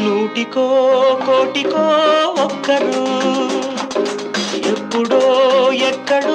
నూటికో కోటికో ఒక్కరు ఎప్పుడో ఎక్కడో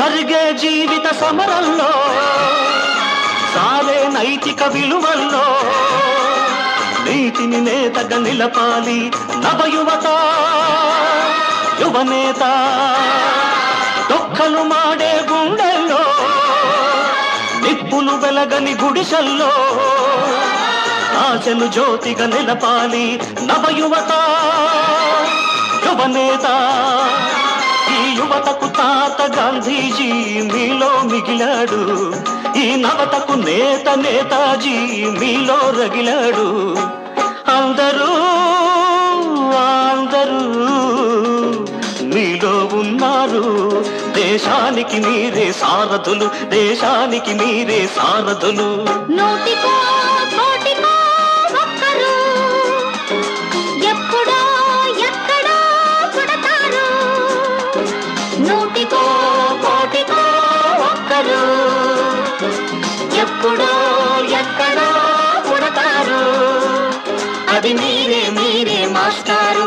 జరిగే జీవిత సమరంలో సారే నైతిక విలువల్లో నీతిని నేతగా నిలపాలి నవయువత యువనేత దొక్కలు మాడే గుండెల్లో నిప్పులు వెలగని గుడిసెల్లో ఆశను జ్యోతిగా నిలపాలి నవయువత యువనేత యువతకు తాత గాంధీజీ మీలో మిగిలాడు. ఈ నవతకు నేత నేతాజీ మీలో రగిలాడు. అందరూ అందరూ మీలో ఉన్నారు. దేశానికి మీరే సారథులు దేశానికి మీరే సారథులు. నోటికో అది మీరే మీరే మాస్టారు.